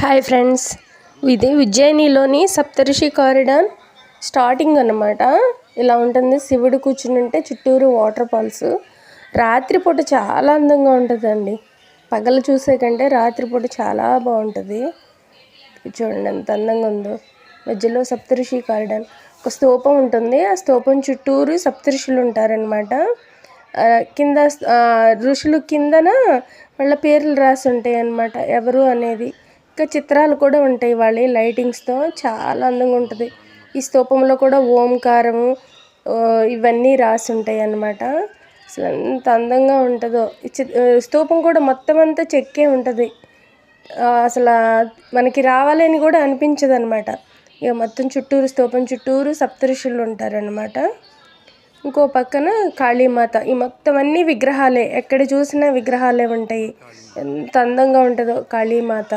Hi friends ఇది ఉజ్జయినిలోని Saptarishi corridor starting అన్నమాట. ఇలా ఉంటుంది. శివుడు కూర్చుని ఉంటే చుట్టూరు వాటర్ ఫాల్స్ రాత్రిపూట చాలా అందంగా ఉంటుందండి. పగలు చూసే కంటే రాత్రిపూట చాలా బాగుంటుంది. చూడండి ఎంత అందంగా ఉందో. మధ్యలో సప్తరిషి కారిడార్ ఒక స్తూపం ఉంటుంది. ఆ స్తూపం చుట్టూరు సప్తర్షులు ఉంటారనమాట కింద ఋషులు కిందన వాళ్ళ పేర్లు రాసి ఉంటాయి అన్నమాట ఎవరు అనేది. ఇంకా చిత్రాలు కూడా ఉంటాయి వాళ్ళే లైటింగ్స్తో చాలా అందంగా ఉంటుంది. ఈ స్తూపంలో కూడా ఓంకారము ఇవన్నీ రాసి ఉంటాయి అన్నమాట. అసలు ఎంత అందంగా ఉంటుందో. ఈ స్తూపం కూడా మొత్తం అంతా చెక్కే ఉంటుంది. అసలు మనకి రావాలని కూడా అనిపించదు అనమాట ఇక మొత్తం చుట్టూరు స్తూపం చుట్టూరు సప్తఋషులు ఉంటారనమాట ఇంకో పక్కన కాళీమాత. ఈ మొత్తం అన్ని విగ్రహాలే ఎక్కడ చూసినా విగ్రహాలే ఉంటాయి. ఎంత అందంగా ఉంటుందో కాళీమాత.